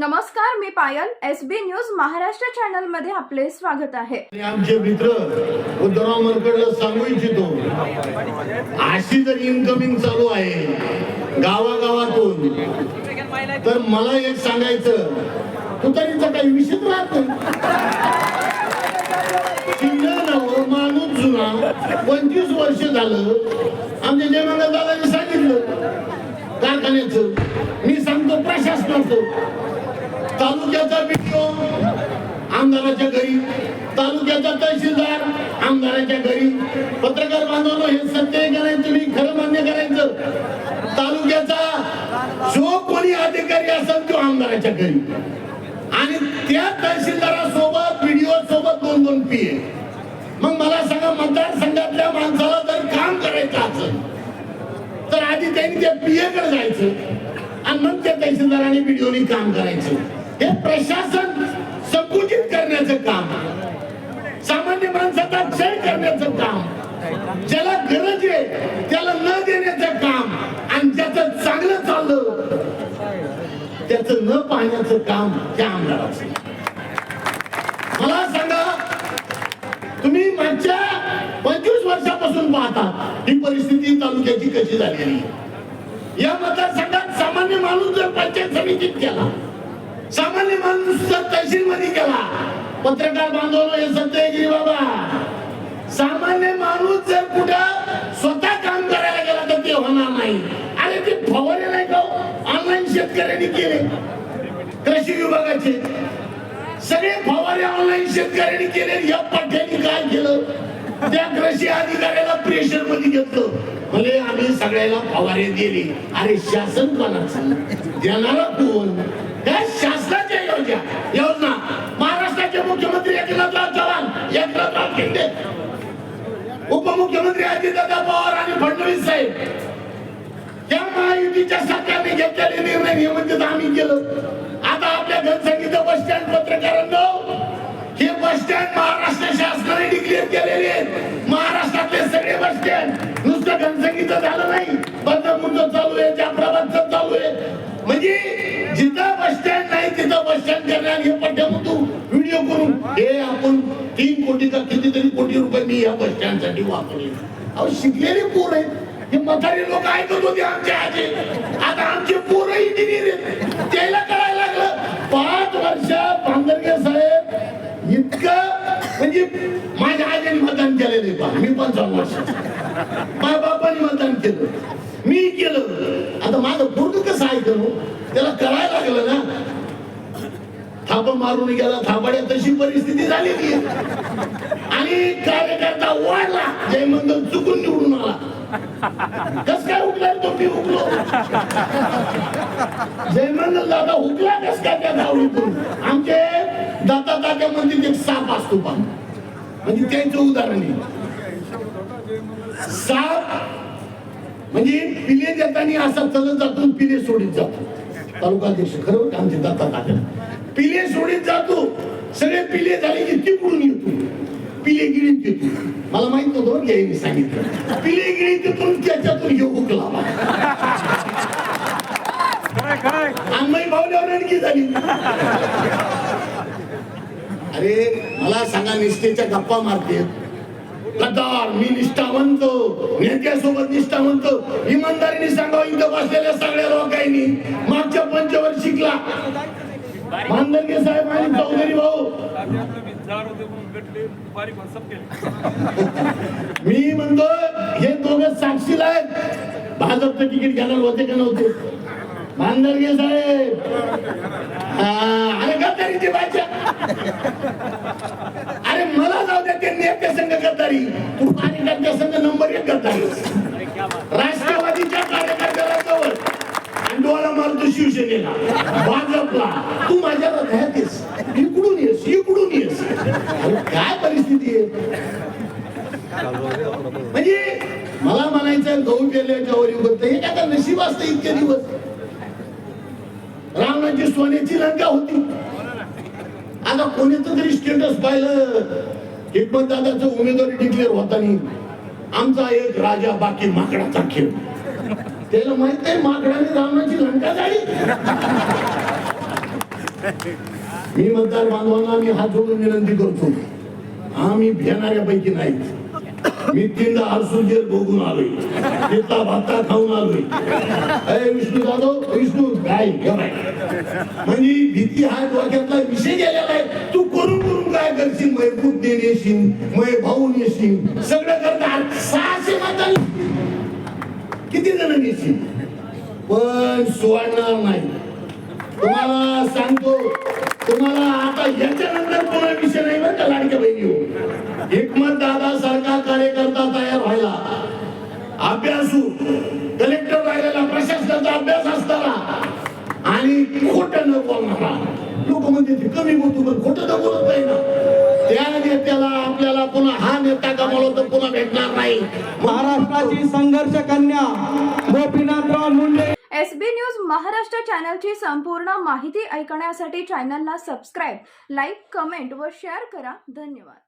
नमस्कार मी Payal S B news Maharashtra चॅनलमध्ये आपले स्वागत आहे. आमचे मित्र उद्धवराव मनकडला सांगू इच्छितो अशी जर इनकमिंग चालू आहे गावागावातून तर मला एक सांगायचं तुतारीचा काही विषय राहत माणूस जुना पंचवीस वर्ष झालं आमच्या जयमंगल दादाने सांगितलं कारखान्याचं. मी सांगतो प्रशासनाचं. तालुक्याचा बीडीओ आमदाराच्या घरी. तालुक्याचा तहसीलदार आमदाराच्या घरी. पत्रकार बांधवांनो हे सत्य करायचं तुम्ही खरं मान्य करायचं. तालुक्याचा जो कोणी अधिकारी असेल तो आमदाराच्या घरी. आणि त्या तहसीलदारासोबत बीडीओ सोबत दोन दोन पी मग मला सांगा मतदारसंघातल्या माणसाला जर काम करायचं असेल तर आधी त्यांनी त्या पीए कडे जायचं. आणि मग त्या तहसीलदारांनी बीडीओनी काम करायचं. हे प्रशासन संकुचित करण्याचं काम. सामान्य माणसाचा क्षय करण्याचं काम. ज्याला गरज आहे त्याला न देण्याचं काम. आणि ज्याचं चांगलं चाललं त्याच न पाहण्याचं काम त्या आमदाराचं. मला सांगा तुम्ही मागच्या पंचवीस वर्षापासून पाहता ही परिस्थिती तालुक्याची कशी झालेली? या मतदारसंघात सामान्य माणूस जर पंचायत समितीत केला सामान्य माणूस तहसील मध्ये गेला पत्रकार बांधव हे सत्यगिरी बाबा. सामान्य माणूस जर कुठं स्वतः काम करायला गेला तर ते होणार नाही. अरे ते फवारे नाही का हो? ऑनलाईन शेतकऱ्यांनी केले. कृषी विभागाचे. सगळे फवारे ऑनलाईन शेतकऱ्यांनी केले या पठ्याने काय केलं? त्या कृषी अधिकाऱ्याला प्रेशरमध्ये घेतलं. म्हणजे आम्ही सगळ्याला फवारे दिले. अरे शासन कोणाचं देणारा कोण? त्या शासन शिंदे उपमुख्यमंत्री अजितदादा पवार आणि फडणवीस साहेब या महायुतीच्या सरकारने घेतलेले निर्णय हे म्हणजे आम्ही केलं. आता आपल्या घनसंगीचं बस स्टँड पत्रकारांनो हे बस स्टँड महाराष्ट्र शासनाने डिक्लेअर केलेले आहेत. महाराष्ट्रातले सगळे बस स्टँड नुसतं घनसंगीचं झालं नाही. बदनापूरचं चालू आहे जाफराबादचं चालू आहे. म्हणजे जिथं तिथं बस स्टँड करणार हे तू व्हिडिओ करून हे आपण तीन कोटी का कितीतरी कोटी रुपये मी या बससाठी वापरले. अहो शिकलेले पोर आहेत. हे म्हातारे लोक ऐकत होते आमचे आजे. आता आमचे पोर इंजिनियर आहेत. त्याला कळायला लागलं पाच वर्ष पांढरगे साहेब इतकं म्हणजे माझ्या आजीने मतदान केलेले आहे पहा. मी पंचावन्न वर्ष माझ्या बापाने मतदान केलं. मी केलं. आता माझं पूर्ण कसं ऐकलं? त्याला कळायला लागलं ना थापा मारून गेला थापाड्या तशी परिस्थिती झालेली आहे. आणि कार्यकर्ता वाढला जयमंगल चुकून निवडून आला. कस काय उठला तो मी उठलो? जयमंगल दादा उठला कस काय त्या धावडीतून आमचे दादा दादा मंदिर एक साप असतो पण म्हणजे त्यांचं उदाहरण आहे. साप म्हणजे पिले देताना असा चलत जातो पिले सोडीत जातो. तालुका अध्यक्ष खरं बरं आमचे दाता दादा. पिले सोडीत जातो सगळे पिले झाले की तिकडून येतो पिले गिळीत येतो. मला माहीत नव्हतं बरं का यांनी सांगितलं. पिले गिळीत येतो त्याच्यातून हे हुकला भावल्यावर झाली. अरे मला सांगा निष्ठेच्या गप्पा मारते गद्दार मी निष्ठावंत. नेत्यासोबत निष्ठावंत. इमानदारीने सांगा इथं बसलेल्या सगळ्या लोकांनी. मागच्या पंचवर्षिकला. मानदंगे साहेब आणि चौधरी भाऊ. मी म्हणतो हे दोघे साक्षीला आहेत. भाजपचं तिकीट घ्यायला होते का नव्हते? मानदंगे साहेब. हा, अरे गद्दारीची भाषा अरे मला जाऊ द्या ते नेते संघ गद्दारी. तू कार्यकर्त्या संघ नंबर काय परिस्थिती आहे? म्हणजे मला म्हणायचं गहू केल्याच्या वर युगत हे काय नशीब असतं इतके दिवस. रावणाची सोन्याची लंका होती. आता कोणीच तरी स्टेटस पाहिलं हिकमत दादाच उमेदवारी डिक्लेअर होताना. आमचा एक राजा बाकी माकडाचा खेळ. त्याला माहीत नाही माकडाने रावणाची लंका झाली. मी मतदार बांधवांना मी हात जोडून विनंती करतो. आम्ही भेणाऱ्यापैकी नाही मी तीनदा आरसूल जेल भोगून आलोय. तिथला भत्ता खाऊन आलोय. अरे विष्णू जाधव विष्णू काय म्हणजे भीती हा डोक्यातला विषय गेलेला आहे. तू करून करून काय करशील? मै पुतणे नेशील मै भाऊ नेशील सगळं करतात सहाशे माता किती जण नेशील? पण सोडणार नाही. तुम्हाला सांगतो तुम्हाला आता याच्यानंतर कोणा विषय नाही बरं का लाडक्या बहिणी हिकमत दादा सारखा कार्यकर्ता तयार व्हायला. अभ्यासू कलेक्टर राहिलेला प्रशासनाचा अभ्यास असताना आणि खोट न बोलणारा लोक म्हणते ते कमी बोलतो पण खोट न बोलत नाही ना. त्या नेत्याला आपल्याला पुन्हा हा नेता गमावला तर पुन्हा भेटणार नाही. महाराष्ट्राची संघर्ष कन्या Gopinathrao Munde. S B news Maharashtra चॅनलची संपूर्ण माहिती ऐकण्यासाठी चॅनलला सबस्क्राईब लाईक कमेंट व शेअर करा. धन्यवाद.